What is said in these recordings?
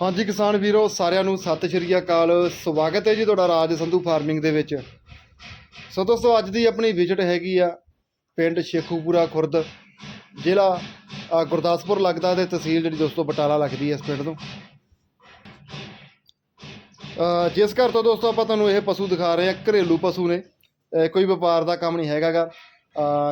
ਹਾਂਜੀ ਕਿਸਾਨ ਵੀਰੋ, ਸਾਰਿਆਂ ਨੂੰ ਸਤਿ ਸ਼੍ਰੀ ਅਕਾਲ। ਸਵਾਗਤ ਹੈ ਜੀ ਤੁਹਾਡਾ ਰਾਜ ਸੰਧੂ ਫਾਰਮਿੰਗ ਦੇ ਵਿੱਚ। ਸੋ ਦੋਸਤੋ, ਅੱਜ ਦੀ ਆਪਣੀ ਵਿਜ਼ਿਟ ਹੈਗੀ ਆ ਪਿੰਡ ਸ਼ੇਖੂਪੁਰਾ ਖੁਰਦ, ਜ਼ਿਲ੍ਹਾ ਗੁਰਦਾਸਪੁਰ ਲੱਗਦਾ ਤੇ ਤਹਿਸੀਲ ਜਿਹੜੀ ਦੋਸਤੋ ਬਟਾਲਾ ਲੱਗਦੀ ਹੈ ਇਸ ਪਿੰਡ ਤੋਂ। ਜਿਸ ਘਰ ਤੋਂ ਦੋਸਤੋ ਆਪਾਂ ਤੁਹਾਨੂੰ ਇਹ ਪਸ਼ੂ ਦਿਖਾ ਰਹੇ ਹਾਂ ਘਰੇਲੂ ਪਸ਼ੂ ਨੇ। ਕੋਈ ਵਪਾਰ ਦਾ ਕੰਮ ਨਹੀਂ ਹੈਗਾਗਾ।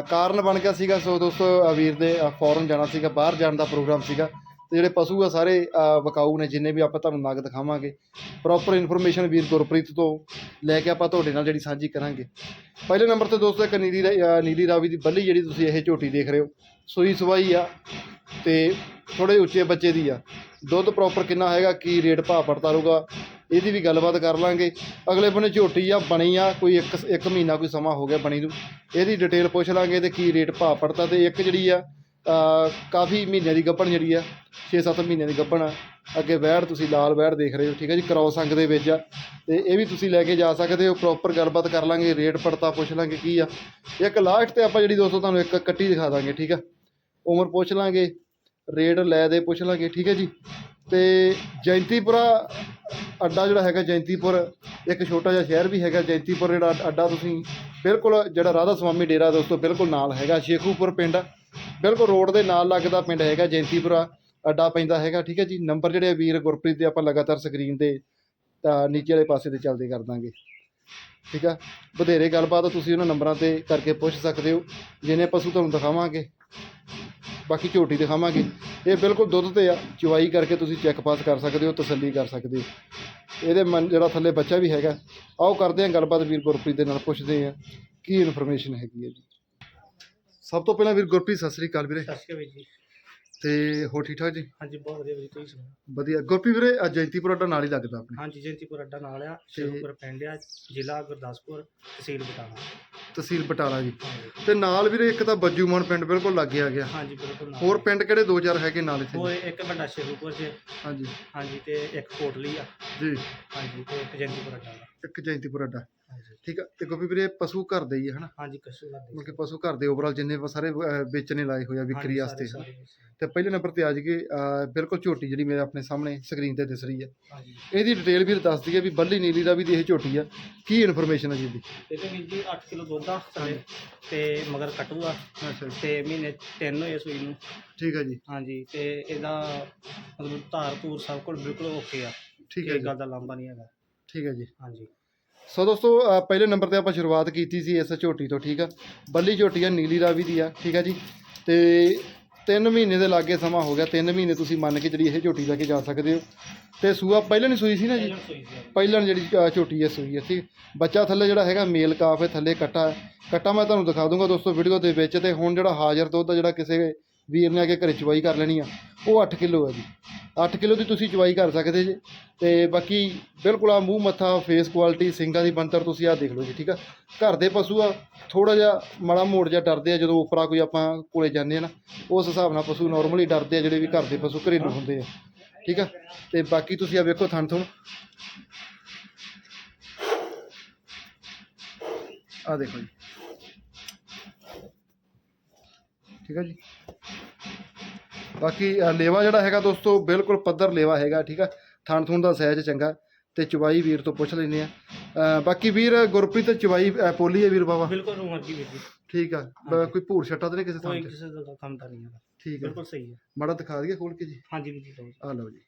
ਕਾਰਨ ਬਣ ਗਿਆ ਸੀਗਾ, ਸੋ ਦੋਸਤੋ ਵੀਰ ਦੇ ਫੋਰਨ ਜਾਣਾ ਸੀਗਾ, ਬਾਹਰ ਜਾਣ ਦਾ ਪ੍ਰੋਗਰਾਮ ਸੀਗਾ। ਤੇ ਜਿਹੜੇ ਪਸ਼ੂ ਆ ਸਾਰੇ ਅ, ਵਿਕਾਊ ਨੇ ਜਿੰਨੇ ਵੀ ਆਪਾਂ ਤੁਹਾਨੂੰ ਨਗ ਦਿਖਾਵਾਂਗੇ। ਪ੍ਰੋਪਰ ਇਨਫੋਰਮੇਸ਼ਨ ਵੀਰ ਗੁਰਪ੍ਰੀਤ ਤੋਂ ਲੈ ਕੇ ਆਪਾਂ ਤੁਹਾਡੇ ਨਾਲ ਜਿਹੜੀ ਸਾਂਝੀ ਕਰਾਂਗੇ। ਪਹਿਲੇ ਨੰਬਰ ਤੇ ਦੋਸਤੋ ਇੱਕ ਨੀਲੀ ਰਾ- ਨੀਲੀ ਰਾਵੀ ਦੀ ਬੱਲੀ ਜਿਹੜੀ ਤੁਸੀਂ ਇਹ ਝੋਟੀ ਦੇਖ ਰਹੇ ਹੋ ਸੂਈ ਸਵਾਈ ਆ ਤੇ ਥੋੜੇ ਉੱਚੇ ਬੱਚੇ ਦੀ ਆ। ਦੁੱਧ ਪ੍ਰੋਪਰ ਕਿੰਨਾ ਹੈਗਾ ਕੀ ਰੇਟ ਭਾਅ ਪੜਤਾ ਰਹੂਗਾ ਇਹਦੀ ਵੀ ਗੱਲਬਾਤ ਕਰ ਲਾਂਗੇ। ਅਗਲੇ ਬੰਨੇ ਝੋਟੀ ਆ ਬਣੀ ਆ ਕੋਈ ਇੱਕ ਇੱਕ ਮਹੀਨਾ ਕੋਈ ਸਮਾਂ ਹੋ ਗਿਆ ਬਣੀ ਨੂੰ। ਇਹਦੀ ਡਿਟੇਲ ਪੁੱਛ ਲਾਂਗੇ ਤੇ ਕੀ ਰੇਟ ਭਾਅ ਪੜਤਾ ਤੇ ਇੱਕ ਜਿਹੜੀ ਆ ਕਾਫੀ ਮਹੀਨਿਆਂ ਦੀ ਗੱਭਣ ਜਿਹੜੀ ਆ 6-7 ਮਹੀਨਿਆਂ ਦੀ ਗੱਭਣ ਆ। ਅੱਗੇ ਵੈੜ ਤੁਸੀਂ ਲਾਲ ਵੈੜ ਦੇਖ ਰਹੇ ਹੋ, ਠੀਕ ਹੈ ਜੀ? ਕ੍ਰੋਸ ਅੰਗ ਦੇ ਵਿੱਚ ਆ। ਤੇ ਇਹ ਵੀ ਤੁਸੀਂ ਲੈ ਕੇ ਜਾ ਸਕਦੇ ਹੋ ਪ੍ਰੋਪਰ ਗੱਲਬਾਤ ਕਰ ਲਾਂਗੇ, ਰੇਟ ਪੜਤਾ ਪੁੱਛ ਲਾਂਗੇ ਕੀ ਆ। ਇੱਕ ਲਾਸਟ ਤੇ ਆਪਾਂ ਜਿਹੜੀ ਦੋਸਤੋ ਤੁਹਾਨੂੰ ਇੱਕ ਕੱਟੀ ਦਿਖਾ ਦਾਂਗੇ, ਠੀਕ ਆ? ਉਮਰ ਪੁੱਛ ਲਾਂਗੇ, ਰੇਟ ਲੈ ਦੇ ਪੁੱਛ ਲਾਂਗੇ, ਠੀਕ ਹੈ ਜੀ? ਤੇ ਜੈਂਤੀਪੁਰਾ ਅੱਡਾ ਜਿਹੜਾ ਹੈਗਾ ਜੈਂਤੀਪੁਰ, ਇੱਕ ਛੋਟਾ ਜਿਹਾ ਸ਼ਹਿਰ ਵੀ ਹੈਗਾ ਜੈਂਤੀਪੁਰ ਜਿਹੜਾ ਅੱਡਾ ਤੁਸੀਂ ਬਿਲਕੁਲ ਜਿਹੜਾ ਰਾਧਾ ਸਵਾਮੀ ਡੇਰਾ ਦੋਸਤੋ ਬਿਲਕੁਲ ਨਾਲ ਹੈਗਾ, ਸ਼ੇਖੂਪੁਰ ਪਿੰਡ ਬਿਲਕੁਲ ਰੋਡ ਦੇ ਨਾਲ ਲੱਗਦਾ ਪਿੰਡ ਹੈਗਾ ਜੈਂਤੀਪੁਰਾ ਅੱਡਾ ਪੈਂਦਾ ਹੈਗਾ, ਠੀਕ ਹੈ ਜੀ? ਨੰਬਰ ਜਿਹੜੇ ਆ ਵੀਰ ਗੁਰਪ੍ਰੀਤ ਦੇ ਆਪਾਂ ਲਗਾਤਾਰ ਸਕਰੀਨ ਤੇ ਤਾਂ ਨੀਚੇ ਵਾਲੇ ਪਾਸੇ ਤੇ ਚੱਲਦੇ ਕਰ ਦਾਂਗੇ। ਠੀਕ ਆ? ਵਧੇਰੇ ਗੱਲਬਾਤ ਤੁਸੀਂ ਉਹਨਾਂ ਨੰਬਰਾਂ ਤੇ ਕਰਕੇ ਪੁੱਛ ਸਕਦੇ ਹੋ ਜਿਹਨੇ ਪਸ਼ੂ ਤੁਹਾਨੂੰ ਦਿਖਾਵਾਂਗੇ। ਬਾਕੀ ਝੋਟੀ ਦਿਖਾਵਾਂਗੇ। ਇਹ ਬਿਲਕੁਲ ਦੁੱਧ ਤੇ ਆ ਚਵਾਈ ਕਰਕੇ ਤੁਸੀਂ ਚੈੱਕ ਪਾਸ ਕਰ ਸਕਦੇ ਹੋ, ਤਸੱਲੀ ਕਰ ਸਕਦੇ ਹੋ। ਇਹਦੇ ਮਨ ਜਿਹੜਾ ਥੱਲੇ ਬੱਚਾ ਵੀ ਹੈਗਾ, ਆਓ ਕਰਦੇ ਹਾਂ ਗੱਲਬਾਤ, ਵੀਰ ਗੁਰਪ੍ਰੀਤ ਦੇ ਨਾਲ ਪੁੱਛਦੇ ਹਾਂ, ਕੀ ਇਨਫੋਰਮੇਸ਼ਨ ਹੈਗੀ ਹੈ ਜੀ? ਸਭ ਤੋਂ ਪਹਿਲਾਂ ਵੀਰ ਗੁਰਪ੍ਰੀਤ ਸਤਿ ਸ੍ਰੀ ਅਕਾਲ ਵੀਰੇ। ਸਤਿ ਸ਼੍ਰੀ ਅਕਾਲ ਜੀ। ਤੇ ਹੋ ਠੀਕ ਠਾਕ ਜੀ? ਹਾਂਜੀ ਬਹੁਤ ਵਧੀਆ ਜੀ ਤੁਸੀਂ ਸੁਣਾਓ? ਵਧੀਆ। ਗੁਰਪ੍ਰੀਤ ਵੀਰੇ ਅੱਜ ਜੈਂਤੀਪੁਰ ਅੱਡਾ ਨਾਲ ਹੀ ਲੱਗਦਾ ਆਪਣੇ। ਹਾਂਜੀ ਜੈਂਤੀਪੁਰ ਅੱਡਾ ਨਾਲ ਆ। ਸ਼ੇਖਪੁਰ ਪਿੰਡ ਆ ਜ਼ਿਲ੍ਹਾ ਗੁਰਦਾਸਪੁਰ ਤਹਿਸੀਲ ਬਟਾਲਾ। ਤਹਿਸੀਲ ਬਟਾਲਾ ਜੀ। ਹਾਂਜੀ। ਤੇ ਨਾਲ ਵੀਰੇ ਇੱਕ ਤਾਂ ਬੱਜੂਮਣ ਪਿੰਡ ਬਿਲਕੁਲ ਲੱਗੇ ਆ। ਗਿਆ ਹਾਂਜੀ ਬਿਲਕੁਲ ਨਾਲ। ਹੋਰ ਪਿੰਡ ਕਿਹੜੇ ਦੋ ਚਾਰ ਹੈਗੇ ਨਾਲ ਇੱਥੇ? ਉਹ ਇੱਕ ਵੱਡਾ ਸ਼ੇਖਪੁਰ ਚ। ਹਾਂਜੀ। ਹਾਂਜੀ ਤੇ ਇੱਕ ਕੋਟਲੀ ਆ। ਜੀ। ਹਾਂਜੀ ਤੇ ਇੱਕ ਜੈਂਤੀਪੁਰ ਅੱਡਾ ਵਾ। ਇੱਕ ਜੈਂਤੀਪੁਰ ਅੱਡਾ। ਹਾਂਜੀ। ਠੀਕ ਆ? ਤੇ ਗੁਰਪ੍ਰੀਤ ਵੀਰੇ ਪਸ਼ੂ ਘਰ ਦੇ ਹੀ ਆ ਹਨਾ? ਹਾਂਜੀ ਕਸ਼ੂ ਦਾ ਮਤਲਬ ਕਿ ਪਸ਼ੂ ਘਰ ਦੇ ਓਵਰਆਲ ਜਿੰਨੇ ਵਾ ਸਾਰੇ ਅਹ, ਵੇਚਣੇ ਲਾਏ ਹੋਏ ਆ ਵਿਕਰੀ ਵਾਸਤੇ ਤੇ ਪਹਿਲੇ ਨੰਬਰ ਤੇ ਆ ਅਹ, ਬਿਲਕੁਲ ਝੋਟੀ ਜਿਹੜੀ ਮੇਰੇ ਆਪਣੇ ਸਾਹਮਣੇ ਸਕਰੀਨ ਤੇ ਦਿਸ ਰਹੀ ਹੈ ਹਾਂਜੀ। ਇਹਦੀ ਡਿਟੇਲ ਵੀ ਦੱਸ ਦਈਏ ਵੀ ਬੱਲੀ ਨੀਲੀ ਦਾ ਵੀ ਦੀ ਇਹ ਝੋਟੀ ਆ। ਕੀ ਇਨਫੋਰਮੇਸ਼ਨ ਹੈ ਜੀ ਇਹਦੀ? ਇਹਦੇ ਵਿੱਚ ਜੀ 8 ਕਿਲੋ ਦੁੱਧ ਆ ਥੱਲੇ ਤੇ ਮਗਰ ਕਟੂ ਆ ਅੱਛਾ ਜੀ। ਤੇ ਮਹੀਨੇ 3 ਹੋਏ ਸੂਈ ਨੂੰ। ਠੀਕ ਹੈ ਜੀ। ਹਾਂਜੀ ਤੇ ਇਹਦਾ ਮਤਲਬ ਧਾਰ ਧੂਰ ਸਭ ਕੁਝ ਬਿਲਕੁਲ ਓਕੇ ਆ। ਠੀਕ ਹੈ ਜੀ। ਗੱਲ ਦਾ ਲਾਂਭਾ ਨਹੀਂ ਹੈਗਾ। ਠੀਕ ਹੈ ਜੀ। ਹਾਂਜੀ। ਸੋ ਦੋਸਤੋ ਪਹਿਲੇ ਨੰਬਰ ਤੇ ਆਪਾਂ ਸ਼ੁਰੂਆਤ ਕੀਤੀ ਸੀ ਇਸ ਝੋਟੀ ਤੋਂ ਠੀਕ ਆ? ਬੱਲੀ ਝੋਟੀ ਆ ਨੀਲੀ ਰਾਵੀ ਦੀ ਆ ਠੀਕ ਆ ਜੀ? ਤੇ 3 ਮਹੀਨੇ ਦੇ ਲਾਗੇ ਸਮਾਂ ਹੋ ਗਿਆ 3 ਮਹੀਨੇ ਤੁਸੀਂ ਮੰਨ ਕੇ ਜਿਹੜੀ ਇਹ ਝੋਟੀ ਲੈ ਕੇ ਜਾ ਸਕਦੇ ਹੋ। ਤੇ ਸੂਆ ਪਹਿਲਾਂ ਨਹੀਂ ਸੂਈ ਸੀ ਨਾ ਜੀ? ਪਹਿਲਾਂ ਜਿਹੜੀ ਝੋਟੀ ਹੈ ਸੂਈ ਹੈ ਠੀਕ? ਬੱਚਾ ਥੱਲੇ ਜਿਹੜਾ ਹੈਗਾ ਮੇਲ ਕਾਫ ਹੈ ਥੱਲੇ ਕੱਟਾ ਕੱਟਾ ਮੈਂ ਤੁਹਾਨੂੰ ਦਿਖਾ ਦੂੰਗਾ ਦੋਸਤੋ ਵੀਡੀਓ ਦੇ ਵਿੱਚ ਤੇ ਹੁਣ ਜਿਹੜਾ ਹਾਜ਼ਰ ਦੁੱਧ ਆ ਜਿਹੜਾ ਕਿਸੇ ਵੀਰ ਨੇ ਆ ਕੇ ਘਰੇ ਚਵਾਈ ਕਰ ਲੈਣੀ ਆ। ਉਹ 8 ਕਿਲੋ ਹੈ ਜੀ। 8 ਕਿਲੋ ਦੀ ਤੁਸੀਂ ਚਵਾਈ ਕਰ ਸਕਦੇ ਜੀ। ਤੇ ਬਾਕੀ ਬਿਲਕੁਲ ਆ ਮੂੰਹ ਮੱਥਾ ਫੇਸ ਕੁਆਲਿਟੀ ਸਿੰਗਾਂ ਦੀ ਬੰਤਰ ਤੁਸੀਂ ਆ ਦੇਖ ਲਓ ਜੀ, ਠੀਕ ਆ? ਘਰ ਦੇ ਪਸ਼ੂ ਆ ਥੋੜਾ ਜਿਹਾ ਮਾੜਾ ਮੋੜ ਜਿਹਾ ਡਰਦੇ ਆ, ਜਦੋਂ ਉਪਰਾ ਕੋਈ ਆਪਾਂ ਕੋਲੇ ਜਾਂਦੇ ਆ ਨਾ, ਉਸ ਹਿਸਾਬ ਨਾਲ ਪਸ਼ੂ ਨਾਰਮਲੀ ਡਰਦੇ ਆ, ਜਿਹੜੇ ਵੀ ਘਰ ਦੇ ਪਸ਼ੂ ਘਰੇਲੂ ਹੁੰਦੇ ਆ, ਠੀਕ ਆ? ਤੇ ਬਾਕੀ ਤੁਸੀਂ ਆ ਵੇਖੋ ਥਣ ਥਣ। ਆ ਦੇਖੋ ਜੀ। ਠੀਕ ਹੈ ਜੀ। ਬਾਕੀ ਲੇਵਾ ਜਿਹੜਾ ਹੈਗਾ ਦੋਸਤੋ ਬਿਲਕੁਲ ਪੱਧਰ ਲੇਵਾ ਹੈਗਾ ਠੀਕ ਆ। ਥਣ ਥੁਣ ਦਾ ਸਾਈਜ਼ ਚੰਗਾ ਤੇ ਚਵਾਈ ਵੀਰ ਤੋਂ ਪੁੱਛ ਲੈਂਦੇ ਆ। ਬਾਕੀ ਵੀਰ ਗੁਰਪ੍ਰੀਤ ਚਵਾਈ ਪੋਲੀ ਹੈ ਵੀਰ ਬਾਬਾ ਬਿਲਕੁਲ ਵਰਗੀ ਵੀਰ ਜੀ। ਠੀਕ ਆ। ਕੋਈ ਭੂਰ ਛੱਟਾ ਤੇ ਨਹੀਂ ਕਿਸੇ ਥਾਂ ਤੇ? ਕਿਸੇ ਦਾ ਕੰਮ ਤਾਂ ਨਹੀਂ ਹੈਗਾ। ਠੀਕ ਆ। ਬਿਲਕੁਲ ਸਹੀ ਹੈ। ਮਾੜਾ ਦਿਖਾ ਦਈਏ ਖੋਲ ਕੇ ਜੀ। ਹਾਂਜੀ ਵੀਰ ਜੀ। ਆ ਲਓ ਜੀ।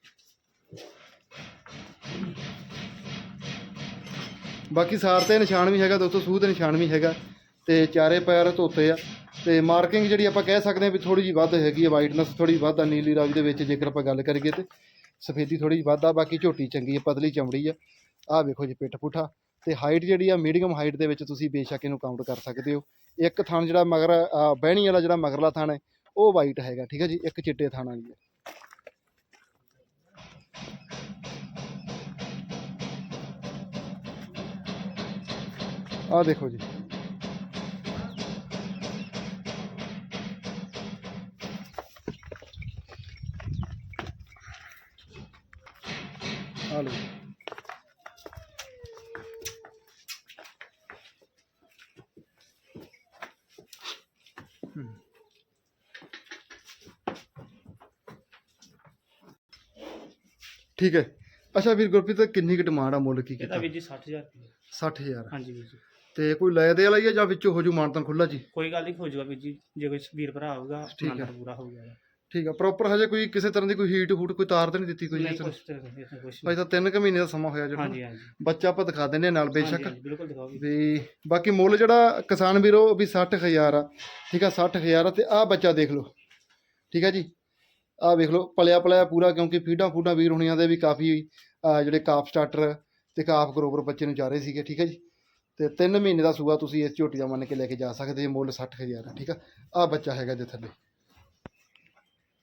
ਬਾਕੀ ਸਾਰ ਤੇ ਨਿਸ਼ਾਨ ਵੀ ਹੈਗਾ ਦੋਸਤੋ ਸੂਹ ਤੇ ਨਿਸ਼ਾਨ ਵੀ ਹੈਗਾ। ਤੇ ਚਾਰੇ ਪੈਰ ਧੋਤੇ ਆ। ਤੇ ਮਾਰਕਿੰਗ ਜਿਹੜੀ ਆਪਾਂ ਕਹਿ ਸਕਦੇ ਹਾਂ ਵੀ ਥੋੜੀ ਜਿਹੀ ਵੱਧ ਹੈਗੀ ਆ ਵਾਈਟਨੈਸ ਥੋੜੀ ਵੱਧ ਆ ਨੀਲੀ ਰੰਗ ਦੇ ਵਿੱਚ, ਜੇਕਰ ਆਪਾਂ ਗੱਲ ਕਰੀਏ ਤੇ। ਸਫੇਦੀ ਥੋੜੀ ਜਿਹੀ ਵੱਧ ਆ, ਬਾਕੀ ਝੋਟੀ ਚੰਗੀ ਆ, ਪਤਲੀ ਚਮੜੀ ਆ। ਆਹ ਵੇਖੋ ਜੀ ਪਿੱਠ ਪੁੱਠਾ। ਤੇ ਹਾਈਟ ਜਿਹੜੀ ਆ, ਮੀਡੀਅਮ ਹਾਈਟ ਦੇ ਵਿੱਚ ਤੁਸੀਂ ਬੇਸ਼ੱਕ ਇਹਨੂੰ ਕਾਊਂਟ ਕਰ ਸਕਦੇ ਹੋ। ਇੱਕ ਥਣ ਜਿਹੜਾ ਮਗਰ ਬਹਿਣੀ ਵਾਲਾ ਜਿਹੜਾ ਮਗਰਲਾ ਥਣ ਹੈ, ਉਹ ਵਾਈਟ ਹੈਗਾ, ਠੀਕ ਹੈ ਜੀ, ਇੱਕ ਚਿੱਟੇ ਥਣ ਵਾਲੀ ਹੈ ਆਹ ਦੇਖੋ ਜੀ। ਠੀਕ ਹੈ। ਅੱਛਾ ਵੀਰ ਗੁਰਪ੍ਰੀਤ ਕਿੰਨੀ ਕੁ ਡਿਮਾਂਡ ਆ ਮੁੱਲ ਕੀ ਇਹਦਾ ਕੀਤਾ? ਵੀਰ ਜੀ 60000 ਰੁਪਏ 60000 ਹਾਂਜੀ ਵੀਰ ਜੀ। ਤੇ ਕੋਈ ਲੈ ਦੇ ਵਾਲਾ ਹੀ ਆ ਜਾਂ ਵਿੱਚੋਂ ਹੋ ਜੂ ਮਾਨਤਨ ਖੁੱਲਾ ਜੀ? ਕੋਈ ਗੱਲ ਨਹੀਂ ਹੋ ਜਾਊਗਾ ਵੀਰ ਜੀ। ਜੇ ਕੋਈ ਵੀਰ ਭਰਾ ਆਊਗਾ ਠੀਕ ਹੈ। ਪੂਰਾ ਹੋ ਜਾਏਗਾ। ਠੀਕ ਆ ਪ੍ਰੋਪਰ ਹਜੇ ਕੋਈ ਕਿਸੇ ਤਰ੍ਹਾਂ ਦੀ ਕੋਈ ਹੀਟ ਹੂਟ ਕੋਈ ਤਾਰ ਤਾਂ ਨਹੀਂ ਦਿੱਤੀ ਕੋਈ ਨਹੀਂ ਇਸ ਕੁਛ ਤੇ ਇਸ ਕੁਛ ਭਾਈ ਤਾਂ 3 ਕੁ ਮਹੀਨੇ ਦਾ ਸਮਾਂ ਹੋਇਆ ਜਿਹੜਾ ਹਾਂਜੀ ਹਾਂਜੀ। ਬੱਚਾ ਆਪਾਂ ਦਿਖਾ ਦਿੰਦੇ ਹਾਂ ਨਾਲ ਹਾਂਜੀ, ਬੇਸ਼ੱਕ। ਹਾਂਜੀ, ਬਿਲਕੁਲ ਦਿਖਾਓ ਵੀਰ ਵੀ ਬਾਕੀ ਮੁੱਲ ਜਿਹੜਾ ਕਿਸਾਨ ਵੀਰੋ ਵੀ 60000 ਆ। ਠੀਕ ਆ 60000 ਆ ਤੇ ਆਹ ਬੱਚਾ ਦੇਖ ਲਓ। ਠੀਕ ਆ ਜੀ। ਆਹ ਵੇਖ ਲਓ ਪਲਿਆ ਪਲਿਆ ਪੂਰਾ ਕਿਉਂਕਿ ਫੀਡਾਂ ਫੂਡਾਂ ਵੀਰ ਹੁਣੀਆਂ ਦੇ ਵੀ ਕਾਫੀ ਜਿਹੜੇ ਕਾਫ ਸਟਾਰਟਰ ਤੇ ਕਾਫ ਗਰੋਵਰ ਬੱਚੇ ਨੂੰ ਚਾਰੇ ਸੀਗੇ ਠੀਕ ਹੈ ਜੀ? ਤੇ 3 ਮਹੀਨੇ ਦਾ ਸੂਆ ਤੁਸੀਂ ਇਸ ਝੋਟੀ ਦਾ ਮੰਨ ਕੇ ਲੈ ਕੇ ਜਾ ਸਕਦੇ ਹੋ ਮੁੱਲ 60000 ਆ ਠੀਕ ਆ? ਆਹ ਬੱਚਾ ਹੈਗਾ ਜੇ ਥੱਲੇ।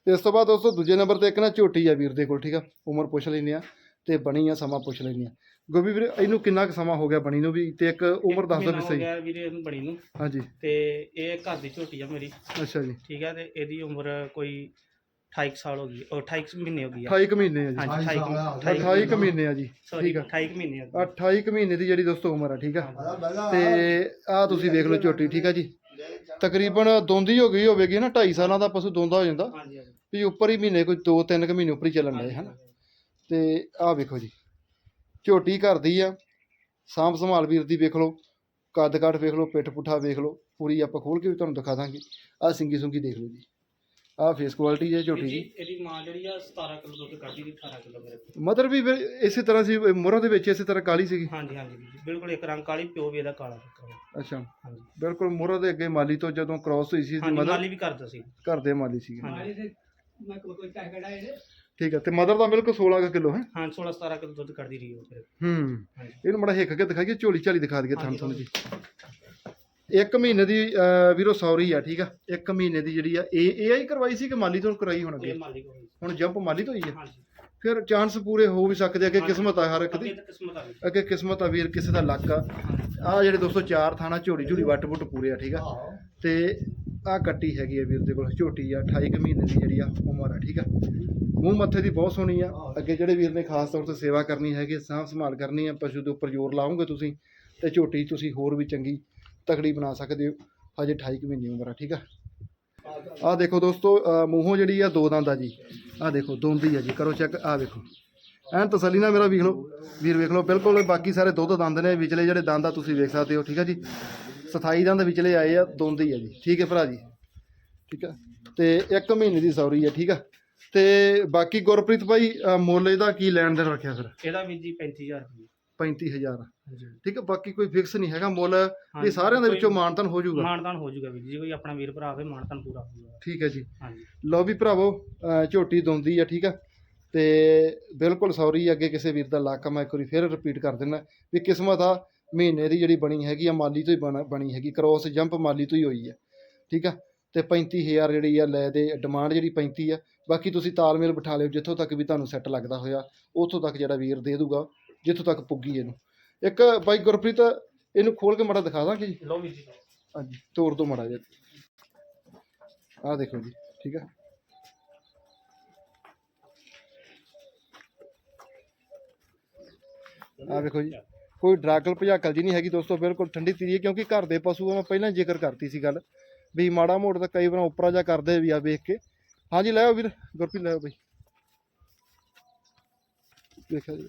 ਤੇ ਇਸ ਤੋਂ ਬਾਅਦ ਦੋਸਤੋ ਦੂਜੇ ਨੰਬਰ ਤੇ ਇੱਕ ਨਾ ਝੋਟੀ ਆ ਵੀਰ ਦੇ ਕੋਲ ਠੀਕ ਆ? ਉਮਰ ਪੁੱਛ ਲੈਂਦੇ ਆ ਤੇ ਬਣੀ ਆ ਸਮਾਂ ਪੁੱਛ ਲੈਂਦੇ ਆ। ਗੋਬੀ ਵੀਰ ਇਹਨੂੰ ਕਿੰਨਾ ਕੁ ਸਮਾਂ ਹੋ ਗਿਆ ਬਣੀ ਨੂੰ ਵੀ? ਤੇ ਇੱਕ ਉਮਰ ਦੱਸ ਦਿਓ ਵੀ ਹੋ ਸਹੀ। ਗਿਆ ਵੀਰੇ ਇਹਨੂੰ ਬਣੀ ਨੂੰ? ਹਾਂਜੀ। ਤੇ ਇਹ ਘਰ ਦੀ ਝੋਟੀ ਆ ਮੇਰੀ। ਅੱਛਾ ਜੀ। ਠੀਕ ਹੈ ਤੇ ਇਹਦੀ ਉਮਰ ਕੋਈ 28 ਕੁ ਸਾਲ ਹੋ ਗਈ ਉਹ 28 ਕੁ ਮਹੀਨੇ ਹੋ ਗਈ ਆ। 28 ਕੁ ਮਹੀਨੇ ਆ ਜੀ। ਹਾਂਜੀ 28 ਕੁ- 28 ਕੁ ਮਹੀਨੇ ਆ ਜੀ। ਸੌਰੀ ਠੀਕ ਆ। 28 ਕੁ ਮਹੀਨੇ ਆ 28 ਕੁ ਮਹੀਨੇ ਦੀ ਜਿਹੜੀ ਦੋਸਤੋ ਉਮਰ ਆ ਠੀਕ ਆ? ਤੇ ਆ ਤੁਸੀਂ ਦੇਖ ਲਓ ਝੋਟੀ ਠੀਕ ਆ ਜੀ। ਤਕਰੀਬਨ ਦੋਂਦੀ ਹੋ ਗਈ ਹੋਵੇਗੀ ਨਾ 2.5 ਸਾਲਾਂ ਦਾ ਪਸ਼ੂ ਦੋਂਦਾ ਹੋ ਜਾਂਦਾ। ਹਾਂਜੀ ਹਾਂਜੀ। ਵੀ ਉੱਪਰ ਹੀ ਮਹੀਨੇ ਕੋਈ 2-3 ਕੁ ਮਹੀਨੇ ਉੱਪਰ ਹੀ ਚੱਲਣ ਡਏ ਹਨ? ਤੇ ਆਹ ਵੇਖੋ ਜੀ। ਝੋਟੀ ਘਰ ਦੀ ਆ। ਸਾਂਭ ਸੰਭਾਲ ਵੀਰ ਦੀ ਵੇਖ ਲਓ। ਕੱਦ ਕਾਠ ਵੇਖ ਲਓ ਪਿੱਠ ਪੁੱਠਾ ਵੇਖ ਲਓ। ਪੂਰੀ ਆਪਾਂ ਖੋਲ ਕੇ ਵੀ ਤੁਹਾਨੂੰ ਦਿਖਾ ਦਾਂਗੇ। ਆਹ ਸਿੰਗੀ ਸੁੰਗੀ ਦੇਖ ਲਓ ਜੀ। ਆਹ ਫੇਸ ਕੁਆਲਿਟੀ ਹੈ ਝੋਟੀ ਜੀ ਇਹਦੀ ਮਾਂ ਜਿਹੜੀ ਆ 17 ਕਿਲੋ ਦੁੱਧ ਕੱਢਦੀ ਦੀ 18 ਕਿਲੋ ਮੇਰੇ ਕੋਲ। ਮਦਰ ਵੀ ਫਿਰ ਇਸੇ ਤਰ੍ਹਾਂ ਸੀ ਮੋਹਰਾਂ ਦੇ ਵਿੱਚ ਇਸੇ ਤਰ੍ਹਾਂ ਕਾਲੀ ਸੀਗੀ? ਹਾਂਜੀ ਹਾਂਜੀ ਵੀਰ ਜੀ ਬਿਲਕੁਲ ਇੱਕ ਰੰਗ ਕਾਲੀ ਪਿਓ ਵੀ ਇਹਦਾ ਕਾਲਾ ਬੱਕਰਾ ਅੱਛਾ। ਹਾਂਜੀ। ਬਿਲਕੁਲ ਮੋਹਰਾਂ ਦੇ ਅੱਗੇ ਮਾਲੀ ਤੋਂ ਜਦੋਂ ਕ੍ਰਾਸ ਹੋਈ ਸੀ ਹਾਂਜੀ ਮਦਰ ਮਾਲੀ ਵੀ ਕਰਦਾ ਸੀ। ਘਰ ਦੇ ਮਾਲੀ ਸੀਗੇ। ਹਾਂਜੀ। ਠੀਕ ਹੈ ਤੇ ਮਦਰ ਦਾ ਮਿਲਕ 16 ਕਿਲੋ ਹੈ। ਹਾਂ 16 17 ਕਿਲੋ ਦੁੱਧ ਕੱਢਦੀ ਰਹੀ ਉਹ ਫਿਰ। ਹੂੰ। ਹਾਂਜੀ। ਇਹਨੂੰ ਮੜਾ ਹਿੱਕ ਕੇ ਦਿਖਾਈਏ ਝੋਲੀ ਝਾਲੀ ਦਿਖਾ ਦਈਏ ਥਾਂ ਤੁਹਾਨੂੰ ਜੀ ਇੱਕ ਮਹੀਨੇ ਦੀ ਵੀਰੋ ਸੌਰੀ ਆ ਠੀਕ ਆ? ਇੱਕ ਮਹੀਨੇ ਦੀ ਜਿਹੜੀ ਆ ਇਹ ਇਹ ਆਈ ਕਰਵਾਈ ਸੀ ਕਿ ਮਾਲੀ ਤੋਂ ਕਰਾਈ ਹੁਣ ਇਹ ਅੱਗੇ ਮਾਲੀ ਕੋਲ ਹੁਣ ਜੰਪ ਮਾਲੀ ਤੋਂ ਹੀ ਆ? ਹਾਂਜੀ। ਫਿਰ ਚਾਂਸ ਪੂਰੇ ਹੋ ਵੀ ਸਕਦੇ ਆ ਕਿ ਹਾਂਜੀ। ਕਿਸਮਤ ਆ ਹਰ ਇੱਕ ਅੱਗੇ ਦੀ ਤਾਂ ਕਿਸਮਤ ਆ ਗਈ। ਅੱਗੇ ਕਿਸਮਤ ਆ ਵੀਰ ਕਿਸੇ ਦਾ ਲੱਕ ਆ। ਆ ਜਿਹੜੇ ਦੋਸਤੋ ਚਾਰ ਥਾਣਾ ਝੋੜੀ ਝੋੜੀ ਵੱਟ ਵੁੱਟ ਪੂਰੇ ਆ ਠੀਕ ਆ? ਤੇ ਆ ਕੱਟੀ ਹੈਗੀ ਆ ਵੀਰ ਦੇ ਕੋਲ ਝੋਟੀ ਆ 28 ਕੁ ਮਹੀਨੇ ਦੀ ਜਿਹੜੀ ਆ ਉਮਰ ਆ ਠੀਕ ਆ? ਮੂੰਹ ਮੱਥੇ ਦੀ ਬਹੁਤ ਸੋਹਣੀ ਆ। ਅੱਗੇ ਜਿਹੜੇ ਵੀਰ ਨੇ ਖਾਸ ਤੌਰ ਤੇ ਸੇਵਾ ਕਰਨੀ ਹੈਗੀ ਸਾਂਭ ਸੰਭਾਲ ਕਰਨੀ ਆ ਪਸ਼ੂ ਦੇ ਉੱਪਰ ਜ਼ੋਰ ਲਾਓਗੇ ਤੁਸੀਂ ਤੇ ਝੋਟੀ ਤੁਸੀਂ ਹੋਰ ਵੀ ਚੰਗੀ ਤਕੜੀ ਬਣਾ ਸਕਦੇ ਹੋ। ਹਜੇ 28 ਕੁ ਮਹੀਨੇ ਉਮਰ ਆ, ਠੀਕ ਆ? ਆ ਦੇਖੋ ਦੋਸਤੋ ਮੂੰਹੋਂ ਜਿਹੜੀ ਆ, ਦੋ ਦੰਦ ਆ ਜੀ। ਆ ਦੇਖੋ, ਦੋਂਦੀ ਆ ਜੀ। ਕਰੋ ਚੈੱਕ, ਆ ਵੇਖੋ। ਐਨ ਤਸੱਲੀ ਨਾਲ ਮੇਰਾ ਵੇਖ ਲਓ। ਵੀਰ ਵੇਖ ਲਓ, ਬਿਲਕੁਲ ਬਾਕੀ ਸਾਰੇ ਦੁੱਧ ਦੰਦ ਨੇ, ਵਿਚਲੇ ਜਿਹੜੇ ਦੰਦ ਆ, ਤੁਸੀਂ ਵੇਖ ਸਕਦੇ ਹੋ, ਠੀਕ ਆ ਜੀ? ਸਥਾਈ ਦੰਦ ਵਿਚਲੇ ਆਏ ਆ, ਦੋਂਦੀ ਆ ਜੀ। ਠੀਕ ਹੈ ਭਰਾ ਜੀ? ਠੀਕ ਆ? ਤੇ ਇੱਕ ਮਹੀਨੇ ਦੀ ਸੌਰੀ ਆ, ਠੀਕ ਆ? ਤੇ ਬਾਕੀ ਗੁਰਪ੍ਰੀਤ ਭਾਈ ਅਹ ਮੁੱਲ ਇਹਦਾ ਕੀ ਲੈਣ ਦੇਣ ਰੱਖਿਆ ਫਿਰ? ਇਹਦਾ ਵੀ ਜੀ 35000 ਰੁਪਏ। 35000 ਹਾਂਜੀ। ਠੀਕ ਹੈ ਬਾਕੀ ਕੋਈ ਫਿਕਸ ਨਹੀਂ ਹੈਗਾ ਮੁੱਲ ਇਹ ਸਾਰਿਆਂ ਦੇ ਵਿੱਚੋਂ ਮਾਨਤਨ ਹੋ ਜਾਊਗਾ। ਮਾਨਤਾਨ ਹੋ ਜਾਊਗਾ ਵੀਰ ਜੀ ਕੋਈ ਆਪਣਾ ਵੀਰ ਭਰਾ ਹੋਵੇ ਮਾਨਤਾਨ ਪੂਰਾ ਹੋ ਜਾਊਗਾ। ਠੀਕ ਹੈ ਜੀ। ਹਾਂਜੀ। ਲਓ ਵੀ ਭਰਾਵੋ ਝੋਟੀ ਦੋਂਦੀ ਆ ਠੀਕ ਆ। ਤੇ ਬਿਲਕੁਲ ਸੌਰੀ ਅੱਗੇ ਕਿਸੇ ਵੀਰ ਦਾ ਲੱਕ ਮੈਂ ਇੱਕ ਵਾਰੀ ਫਿਰ ਰਿਪੀਟ ਕਰ ਦਿੰਦਾ। ਵੀ ਕਿਸਮਤ ਆ ਮਹੀਨੇ ਦੀ ਜਿਹੜੀ ਬਣੀ ਹੈਗੀ ਆ ਮਾਲੀ ਤੋਂ ਹੀ ਬਣ- ਬਣੀ ਹੈਗੀ ਕ੍ਰੋਸ ਜੰਪ ਮਾਲੀ ਤੋਂ ਹੀ ਹੋਈ ਆ। ਠੀਕ ਆ? ਤੇ 35000 ਜਿਹੜੀ ਆ ਲੈ ਦੇ ਡਿਮਾਂਡ ਜਿਹੜੀ 35 ਆ। ਬਾਕੀ ਤੁਸੀਂ ਤਾਲਮੇਲ ਬਿਠਾ ਲਿਓ ਜਿੱਥੋਂ ਤੱਕ ਵੀ ਤੁਹਾਨੂੰ ਸੈੱਟ ਲੱਗਦਾ ਹੋਇਆ ਉੱਥੋਂ ਤੱਕ ਜਿਹੜਾ ਵੀਰ ਦੇ ਦੂਗਾ। ਜਿੱਥੋਂ ਤੱਕ ਪੁੱਗੀ ਇਹਨੂੰ। ਇੱਕ ਬਾਈ ਗੁਰਪ੍ਰੀਤ ਇਹਨੂੰ ਖੋਲ ਕੇ ਮੜਾ ਦਿਖਾ ਦਾਂਗੇ ਜੀ। ਲਓ ਵੀਰ ਜੀ। ਹਾਂਜੀ ਤੋੜ ਦੋ ਮੜਾ ਜਿਹਾ। ਆਹ ਦੇਖੋ ਜੀ ਠੀਕ ਆ। ਆਹ ਵੇਖੋ ਜੀ ਕੋਈ ਡਰਾਗਲ ਭਜਾਕਲ ਜੀ ਨਹੀਂ ਹੈਗੀ ਦੋਸਤੋ ਬਿਲਕੁਲ ਠੰਡੀ ਤੀਰੀ ਹੈ ਕਿਉਂਕਿ ਘਰ ਦੇ ਪਸ਼ੂ ਆ ਮੈਂ ਪਹਿਲਾਂ ਹੀ ਜ਼ਿਕਰ ਕਰਤੀ ਸੀ ਗੱਲ ਵੀ ਮਾੜਾ ਮੋੜ ਤਾਂ ਕਈ ਵਾਰ ਉੱਪਰਾ ਜਾ ਕਰਦੇ ਵੀ ਆ ਵੇਖ ਕੇ। ਹਾਂਜੀ ਲੈ ਆਓ ਵੀਰ ਗੁਰਪ੍ਰੀਤ ਲੈ ਆਓ ਬਈ। ਦੇਖਿਆ ਜੀ।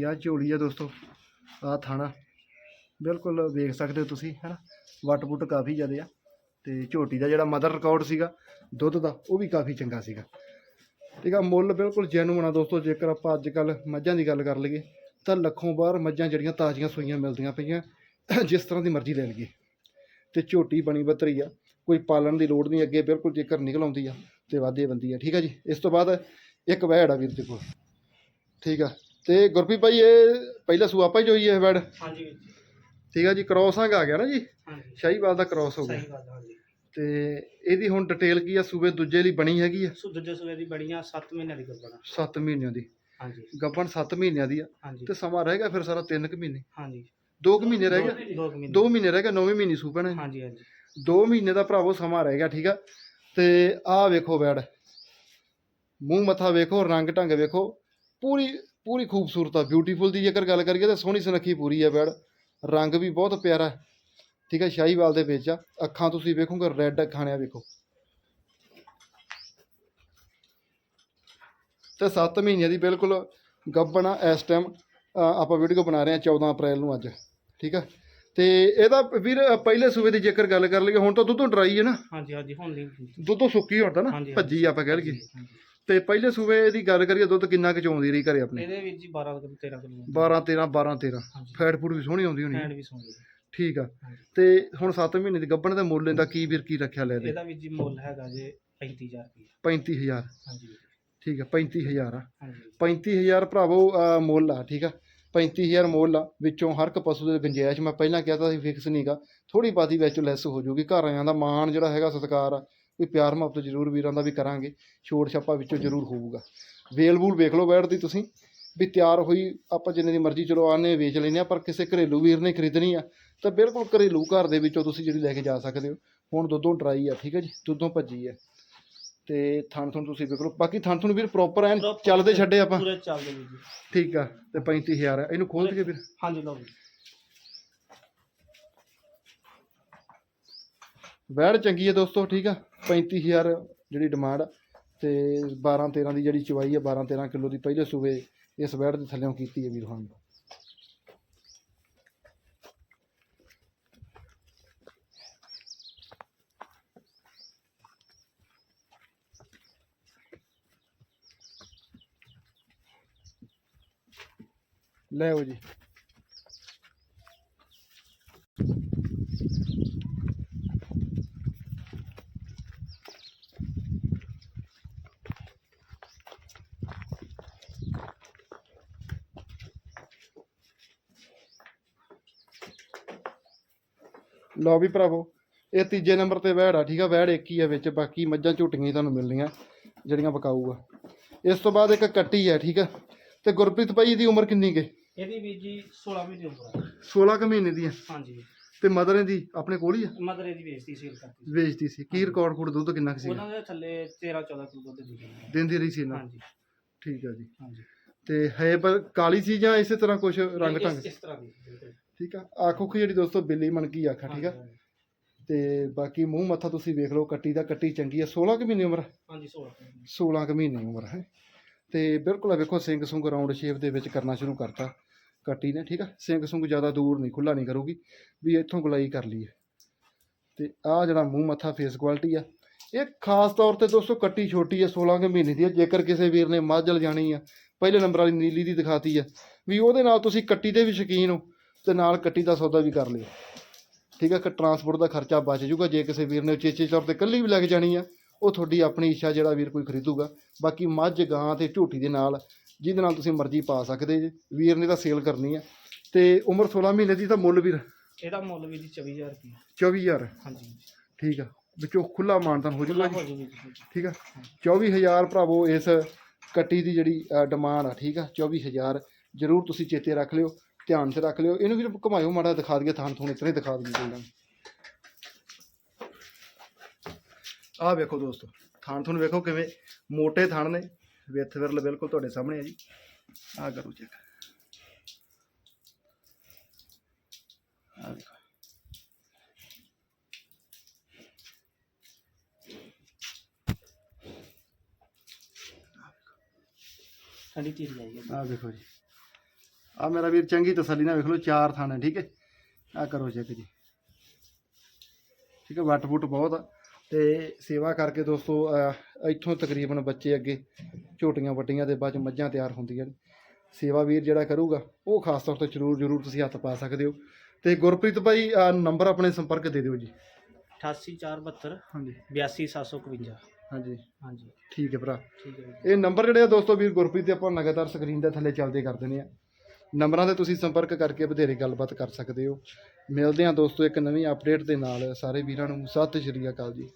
ਬਾਕੀ ਆ ਝੋਲੀ ਆ ਦੋਸਤੋ? ਆ ਥਾਣਾ। ਬਿਲਕੁਲ ਵੇਖ ਸਕਦੇ ਹੋ ਤੁਸੀਂ, ਹੈਨਾ? ਵਟ ਬੁੱਟ ਕਾਫੀ ਜ਼ਿਆਦਾ ਆ ਤੇ ਝੋਟੀ ਦਾ ਜਿਹੜਾ ਮਦਰ ਰਿਕਾਰਡ ਸੀਗਾ, ਦੁੱਧ ਦਾ, ਉਹ ਵੀ ਕਾਫੀ ਚੰਗਾ ਸੀਗਾ। ਠੀਕ ਆ, ਮੁੱਲ ਬਿਲਕੁਲ ਜੈਨੂਨ ਆ ਦੋਸਤੋ, ਜੇਕਰ ਆਪਾਂ ਅੱਜ ਕੱਲ ਮੱਝਾਂ ਦੀ ਗੱਲ ਕਰ ਲਈਏ, ਤਾਂ ਲੱਖੋਂ ਬਾਹਰ ਮੱਝਾਂ ਜਿਹੜੀਆਂ ਤਾਜ਼ੀਆਂ ਸੂਈਆਂ ਮਿਲਦੀਆਂ ਪਈਆਂ, ਜਿਸ ਤਰ੍ਹਾਂ ਦੀ ਮਰਜ਼ੀ ਲੈ ਲਈਏ। ਤੇ ਝੋਟੀ ਬਣੀ ਬੱਤਰੀ ਆ, ਕੋਈ ਪਾਲਣ ਦੀ ਲੋੜ ਨਹੀਂ, ਅੱਗੇ ਬਿਲਕੁਲ ਜੇਕਰ ਨਿਕਲ ਆਉਂਦੀ ਆ ਤੇ ਵਾਧੇ ਬੰਦੀ ਆ। ਠੀਕ ਆ ਜੀ, ਇਸ ਤੋਂ ਬਾਅਦ ਇੱਕ ਵਹਿੜ ਆ ਵੀਰ ਦੇ ਕੋਲ। ਠੀਕ ਆ ਤੇ ਗੁਰਪ੍ਰੀਤ ਭਾਈ ਇਹ ਪਹਿਲਾ ਸੂਆ ਹੀ ਜੋਈ ਹੈ ਵੈੜ ਹਾਂਜੀ ਵੀਰ ਜੀ। ਠੀਕ ਆ ਜੀ ਕ੍ਰੋਸਾਂਗ ਆ ਗਿਆ ਨਾ ਜੀ? ਹਾਂਜੀ। ਸ਼ਾਹੀਵਾਲ ਦਾ ਕ੍ਰੋਸ ਹੋ ਗਿਆ। ਸਹੀ ਗੱਲ ਆ, ਹਾਂਜੀ। ਤੇ ਇਹਦੀ ਹੁਣ ਡਿਟੇਲ ਕੀ ਆ? ਸੂਬੇ ਦੂਜੇ ਲਈ ਬਣੀ ਹੈਗੀ ਆ? ਸੋ ਦੂਜੇ ਸੂਏ ਦੀ ਬੜੀਆਂ 7 ਮਹੀਨਿਆਂ ਦੀ ਗੱਬਣਾ 7 ਮਹੀਨਿਆਂ ਦੀ। ਹਾਂਜੀ। ਗੱਬਣ 7 ਮਹੀਨਿਆਂ ਦੀ ਆ। ਹਾਂਜੀ। ਤੇ ਸਮਾਂ ਰਹਿ ਗਿਆ ਫਿਰ ਸਾਰਾ 3 ਕੁ ਮਹੀਨੇ। ਹਾਂਜੀ। 2 ਕੁ ਮਹੀਨੇ ਰਹਿ ਗਏ ਦੋ ਕੁ ਮਹੀਨੇ। 2 ਮਹੀਨੇ। ਰਹਿ ਗਏ 9ਵੇਂ ਮਹੀਨੇ ਸੂ ਪੈਣਾ। ਹਾਂਜੀ ਹਾਂਜੀ। 2 ਮਹੀਨੇ ਦਾ ਭਰਾਵੋ ਸਮਾਂ ਰਹਿ ਗਿਆ ਠੀਕ ਆ? ਤੇ ਆਹ ਵੇਖੋ ਵੈੜ ਮੂੰਹ ਮੱਥਾ ਵੇਖੋ ਰੰਗ ਢੰਗ ਵੇਖੋ। ਪੂਰੀ ਪੂਰੀ ਖੂਬਸੂਰਤ ਆ ਬਿਊਟੀਫੁਲ ਦੀ ਜੇਕਰ ਗੱਲ ਕਰੀਏ ਤਾਂ ਸੋਹਣੀ ਸੁਨੱਖੀ ਪੂਰੀ ਆ ਬੈੜ ਰੰਗ ਵੀ ਬਹੁਤ ਪਿਆਰਾ। ਠੀਕ ਹੈ ਸ਼ਾਹੀਵਾਲ ਦੇ ਵਿੱਚ ਆ। ਅੱਖਾਂ ਤੁਸੀਂ ਵੇਖੋਗੇ ਰੈੱਡ ਅੱਖਾਂ ਨੇ ਆ ਵੇਖੋ। ਤੇ 7 ਮਹੀਨਿਆਂ ਦੀ ਬਿਲਕੁਲ ਗੱਭਣ ਆ ਇਸ ਟਾਈਮ ਆਪਾਂ ਵੀਡੀਓ ਬਣਾ ਰਹੇ ਹਾਂ 14 ਅਪ੍ਰੈਲ ਨੂੰ ਅੱਜ। ਠੀਕ ਆ? ਤੇ ਇਹਦਾ ਵੀਰ ਪਹਿਲੇ ਸੂਬੇ ਦੀ ਜੇਕਰ ਗੱਲ ਕਰ ਲਈਏ ਹੁਣ ਤਾਂ ਦੁੱਧੋਂ ਡਰਾਈ ਹੈ ਨਾ। ਹਾਂਜੀ ਹਾਂਜੀ ਹੁਣ ਨਹੀਂ। ਦੁੱਧੋਂ ਸੁੱਕੀ ਹੁਣ ਤਾਂ ਨਾ ਭੱਜੀ ਆਪਾਂ ਕਹਿ ਲਈਏ। ਤੇ ਪਹਿਲੇ ਸੂਬੇ ਦੀ ਗੱਲ ਕਰੀਏ ਦੁੱਧ ਕਿੰਨਾ ਕੁ ਚੋਂਦੀ ਰਹੀ ਘਰੇ ਆਪਣੇ? ਇਹਦੇ ਵਿੱਚ ਜੀ 12 ਕਿਲੋ 13 ਕਿਲੋ 12 13 12 13 ਹਾਂਜੀ। ਫੈਟ ਫੂਡ ਵੀ ਸੋਹਣੀ ਆਉਂਦੀ ਹੋਣੀ। ਹੈਂਡ ਵੀ ਸੋਹਣੀ ਹੈ। ਠੀਕ ਆ। ਹਾਂਜੀ। ਤੇ ਹੁਣ 7 ਮਹੀਨੇ ਦੀ ਗੱਭਣ ਦਾ ਮੁੱਲ ਇਹਦਾ ਕੀ ਵੀਰ ਕੀ ਰੱਖਿਆ ਲੈ ਦੇ? ਇਹਦਾ ਵੀ ਜੀ ਮੁੱਲ ਹੈਗਾ ਜੇ 35000 ਰੁਪਏ 35000 ਹਾਂਜੀ। ਠੀਕ ਆ 35000 ਆ। ਹਾਂਜੀ। 35000 ਭਰਾਵੋ ਅਹ, ਮੁੱਲ ਆ ਠੀਕ ਆ। 35000 ਮੁੱਲ ਆ ਵਿੱਚੋਂ ਹਰ ਇੱਕ ਪਸ਼ੂ ਦੇ ਗੁੰਜਾਇਸ਼ ਮੈਂ ਪਹਿਲਾਂ ਕਿਹਾ ਤਾਂ ਸੀ ਫਿਕਸ ਨਹੀਂਗਾ ਥੋੜੀ ਬਾਤੀ ਵਿੱਚ ਲੈਸ ਹੋ ਜੂਗੀ। ਘਰ ਆਇਆਂ ਦਾ ਮਾਣ ਜਿਹੜਾ ਹੈਗਾ ਸਤਿਕਾਰ ਆ। ਵੀ ਪਿਆਰ ਮੁਹੱਬਤ ਜ਼ਰੂਰ ਵੀਰਾਂ ਦਾ ਵੀ ਕਰਾਂਗੇ ਛੋੜ ਛਾਪਾ ਵਿੱਚੋਂ ਜ਼ਰੂਰ ਹੋਊਗਾ। ਵੇਲ ਵੂਲ ਵੇਖ ਲਓ ਬੈਠ ਦੀ ਤੁਸੀਂ ਵੀ ਤਿਆਰ ਹੋਈ ਆਪਾਂ ਜਿੰਨੇ ਦੀ ਮਰਜ਼ੀ ਚਲੋ ਆਨੇ ਵੇਚ ਲੈਂਦੇ ਆ ਪਰ ਕਿਸੇ ਘਰੇਲੂ ਵੀਰ ਨੇ ਖਰੀਦਣੀ ਆ ਤਾਂ ਬਿਲਕੁਲ ਘਰੇਲੂ ਘਰ ਦੇ ਵਿੱਚੋਂ ਤੁਸੀਂ ਜਿਹੜੀ ਲੈ ਕੇ ਜਾ ਸਕਦੇ ਹੋ। ਹੁਣ ਦੁੱਧੋਂ ਡਰਾਈ ਆ ਠੀਕ ਹੈ ਜੀ ਦੁੱਧੋਂ ਭੱਜੀ ਆ। ਤੇ ਥਣ ਥਣ ਤੁਸੀਂ ਵੇਖ ਲਓ ਬਾਕੀ ਥਣ ਥਣ ਵੀਰ ਪ੍ਰੋਪਰ ਐਨ ਚੱਲਦੇ ਛੱਡੇ ਆਪਾਂ। ਪੂਰੇ ਚੱਲਦੇ ਜੀ। ਠੀਕ ਆ ਤੇ 35000 ਆ ਇਹਨੂੰ ਖੋਲ ਦਈਏ ਫਿਰ। ਹਾਂਜੀ ਲਓ ਜੀ। ਵੈੜ ਚੰਗੀ ਹੈ ਦੋਸਤੋ ਠੀਕ ਆ। 35000 ਜਿਹੜੀ ਡਿਮਾਂਡ ਆ ਤੇ 12 13 ਦੀ ਜਿਹੜੀ ਚਵਾਈ ਹੈ 12 13 ਕਿਲੋ ਦੀ ਪਹਿਲੇ ਸੂਬੇ ਇਸ ਵੈੜ ਦੇ ਥੱਲੇੋਂ ਕੀਤੀ ਹੈ ਵੀਰ ਹਾਂ ਲੈ ਜੀ। ਲਓ ਵੀ ਭਰਾਵੋ ਇਹ ਤੀਜੇ ਨੰਬਰ ਤੇ ਵੈੜ ਆ ਠੀਕ ਆ? ਵੈੜ ਇੱਕ ਹੀ ਆ ਵਿੱਚ ਬਾਕੀ ਮੱਝਾਂ ਝੋਟੀਆਂ ਹੀ ਤੁਹਾਨੂੰ ਮਿਲਣੀਆਂ ਜਿਹੜੀਆਂ ਵਿਕਾਊ ਆ ਇਸ ਤੋਂ ਬਾਅਦ ਇੱਕ ਕੱਟੀ ਆ ਠੀਕ ਆ? ਤੇ ਗੁਰਪ੍ਰੀਤ ਭਾਈ ਦੀ ਉਮਰ ਕਿੰਨੀ ਕੇ? ਇਹਦੀ ਵੀ ਜੀ 16 ਮਹੀਨੇ ਉਮਰ ਹੈ 16 ਕੁ ਮਹੀਨੇ ਦੀ ਆ? ਹਾਂਜੀ। ਤੇ ਮਦਰ ਦੀ ਆਪਣੇ ਕੋਲ ਹੀ ਆ? ਮਦਰ ਇਹਦੀ ਵੇਚਦੀ ਸੀ। ਵੇਚਦੀ ਸੀ। ਕੀ ਰਿਕਾਰਡ ਫੂਡ ਦੁੱਧ ਕਿੰਨਾ ਕੁ ਸੀ ਉਹਨਾਂ ਦੇ ਥੱਲੇ 13 14 ਕਿਲੋ ਦੁੱਧ ਦਿੰਦੀ ਹੈ ਦਿੰਦੀ ਰਹੀ ਸੀ ਨਾ? ਹਾਂਜੀ। ਠੀਕ ਆ ਜੀ। ਹਾਂਜੀ। ਤੇ ਹੈ ਪਰ ਕਾਲੀ ਸੀ ਜਾਂ ਇਸੇ ਤਰ੍ਹਾਂ ਕੁਝ ਰੰਗ ਢੰਗ ਇਸ ਤਰ੍ਹਾਂ ਦੀ। ਠੀਕ ਆ? ਆਖੋ ਕਿ ਜਿਹੜੀ ਦੋਸਤੋ ਬਿੱਲੀ ਮਣਕੀ ਆਖਾ ਠੀਕ ਆ? ਤੇ ਬਾਕੀ ਮੂੰਹ ਮੱਥਾ ਤੁਸੀਂ ਵੇਖ ਲਓ ਕੱਟੀ ਦਾ ਕੱਟੀ ਚੰਗੀ ਆ। 16 ਕੁ ਮਹੀਨੇ ਉਮਰ? ਹਾਂਜੀ 16 ਕਿਲੋ। 16 ਕੁ ਮਹੀਨੇ ਉਮਰ ਹੈ। ਤੇ ਬਿਲਕੁਲ ਆ ਵੇਖੋ ਸਿੰਘ ਸੁੰਗ ਰਾਉਂਡ ਸ਼ੇਪ ਦੇ ਵਿੱਚ ਕਰਨਾ ਸ਼ੁਰੂ ਕਰਤਾ। ਕੱਟੀ ਨੇ ਠੀਕ ਆ? ਸਿੰਘ ਸੁੰਗ ਜ਼ਿਆਦਾ ਦੂਰ ਨਹੀਂ ਖੁੱਲਾ ਨਹੀਂ ਕਰੂਗੀ ਵੀ ਇੱਥੋਂ ਗੁਲਾਈ ਕਰ ਲਈਏ। ਤੇ ਆ ਜਿਹੜਾ ਮੂੰਹ ਮੱਥਾ ਫੇਸ ਕੁਆਲਿਟੀ ਆ ਇਹ ਖਾਸ ਤੌਰ ਤੇ ਦੋਸਤੋ ਕੱਟੀ ਛੋਟੀ ਆ 16 ਕੁ ਮਹੀਨੇ ਦੀ ਆ। ਜੇਕਰ ਕਿਸੇ ਵੀਰ ਨੇ ਮਾਝਲ ਜਾਣੀ ਆ ਪਹਿਲੇ ਨੰਬਰ ਵਾਲੀ ਨੀਲੀ ਦੀ ਦਿਖਾਤੀ ਆ ਵੀ ਉਹਦੇ ਨਾਲ ਤੁਸੀਂ ਕੱਟੀ ਦੇ ਵੀ ਸ਼ੌਕੀਨ ਹੋ। ਤੇ ਨਾਲ ਕੱਟੀ ਦਾ ਸੌਦਾ ਵੀ ਕਰ ਲਿਓ ਠੀਕ ਆ ਕਿ ਟਰਾਂਸਪੋਰਟ ਦਾ ਖਰਚਾ ਬਚ ਜਾਊਗਾ ਜੇ ਕਿਸੇ ਵੀਰ ਨੇ ਉਚੇਚੇ ਤੌਰ ਤੇ ਇਕੱਲੀ ਵੀ ਲੈ ਕੇ ਜਾਣੀ ਆ ਉਹ ਤੁਹਾਡੀ ਆਪਣੀ ਇੱਛਾ ਜਿਹੜਾ ਵੀਰ ਕੋਈ ਖਰੀਦੂਗਾ। ਬਾਕੀ ਮੱਝ ਗਾਂ ਤੇ ਝੋਟੀ ਦੇ ਨਾਲ ਜਿਹਦੇ ਨਾਲ ਤੁਸੀਂ ਮਰਜ਼ੀ ਪਾ ਸਕਦੇ ਜੇ ਵੀਰ ਨੇ ਤਾਂ ਸੇਲ ਕਰਨੀ ਆ। ਤੇ ਉਮਰ 16 ਮਹੀਨੇ ਦੀ ਤਾਂ ਮੁੱਲ ਵੀਰ? ਇਹਦਾ ਮੁੱਲ ਵੀ ਜੀ 24000 ਰੁਪਏ 24000 ਹਾਂਜੀ। ਠੀਕ ਆ ਵਿੱਚੋਂ ਖੁੱਲਾ ਮਾਨਤਾਨ ਹੋ ਹੋ ਜੂਗੀ ਜੀ ਠੀਕ ਆ 24000 ਭਰਾਵੋ ਇਸ ਕੱਟੀ ਦੀ ਜਿਹੜੀ ਡਿਮਾਂਡ ਆ ਠੀਕ ਆ 24000 ਜਰੂਰ ਤੁਸੀਂ ਚੇਤੇ ਰੱਖ ਲਿਓ। ਧਿਆਨ 'ਚ ਰੱਖ ਲਿਓ। ਇਹਨੂੰ ਵੀ ਘੁਮਾਇਓ ਮਾੜਾ ਦਿਖਾ ਦਈਏ ਥਾਂ ਥੂਣ ਇਤਨੇ ਦਿਖਾ ਦਈਏ ਆਹ ਵੇਖੋ ਦੋਸਤੋ ਥਾਣ ਥੂਣ ਵੇਖੋ ਕਿਵੇਂ ਮੋਟੇ ਥਣ ਨੇ। ਵਿੱਥ ਵਿਰਲ ਬਿਲਕੁਲ ਤੁਹਾਡੇ ਸਾਹਮਣੇ ਆ ਜੀ। ਆਹ ਕਰੋ ਚੈੱਕ ਆਹ ਵੇਖੋ ਠੰਡੀ ਹੈ ਆਹ ਵੇਖੋ ਜੀ। ਆ ਮੇਰਾ ਵੀਰ ਚੰਗੀ ਤਸੱਲੀ ਨਾਲ ਵੇਖ ਲਓ ਚਾਰ ਥਾਣੇ ਠੀਕ ਹੈ? ਆ ਕਰੋ ਚੈੱਕ ਜੀ। ਠੀਕ ਹੈ ਵੱਟ ਫੁੱਟ ਬਹੁਤ ਆ। ਤੇ ਸੇਵਾ ਕਰਕੇ ਦੋਸਤੋ ਇੱਥੋਂ ਤਕਰੀਬਨ ਬੱਚੇ ਅੱਗੇ ਝੋਟੀਆਂ ਵੱਡੀਆਂ ਤੇ ਬਾਅਦ ਚ ਮੱਝਾਂ ਤਿਆਰ ਹੁੰਦੀਆਂ ਨੇ। ਸੇਵਾ ਵੀਰ ਜਿਹੜਾ ਕਰੂਗਾ ਉਹ ਖਾਸ ਤੌਰ ਤੇ ਜ਼ਰੂਰ ਜ਼ਰੂਰ ਤੁਸੀਂ ਹੱਥ ਪਾ ਸਕਦੇ ਹੋ। ਤੇ ਗੁਰਪ੍ਰੀਤ ਭਾਈ ਨੰਬਰ ਆਪਣੇ ਸੰਪਰਕ ਦੇ ਦਿਓ ਜੀ। 88472 ਹਾਂਜੀ। 82751 ਹਾਂਜੀ। ਹਾਂਜੀ। ਠੀਕ ਹੈ ਭਰਾ। ਠੀਕ ਹੈ ਜੀ। ਇਹ ਨੰਬਰ ਜਿਹੜੇ ਆ ਦੋਸਤੋ ਵੀਰ ਗੁਰਪ੍ਰੀਤ ਦੇ ਆਪਾਂ ਲਗਾਤਾਰ ਸਕਰੀਨ ਦੇ ਥੱਲੇ ਚੱਲਦੇ ਕਰ ਦਿੰਦੇ ਆ। ਨੰਬਰਾਂ ਤੇ ਤੁਸੀਂ ਸੰਪਰਕ ਕਰਕੇ ਵਧੇਰੇ ਗੱਲਬਾਤ ਕਰ ਸਕਦੇ ਹੋ। ਮਿਲਦੇ ਹਾਂ ਦੋਸਤੋ ਇੱਕ ਨਵੀਂ ਅਪਡੇਟ ਦੇ ਨਾਲ। ਸਾਰੇ ਵੀਰਾਂ ਨੂੰ ਸਤਿ ਸ਼੍ਰੀ ਅਕਾਲ ਜੀ।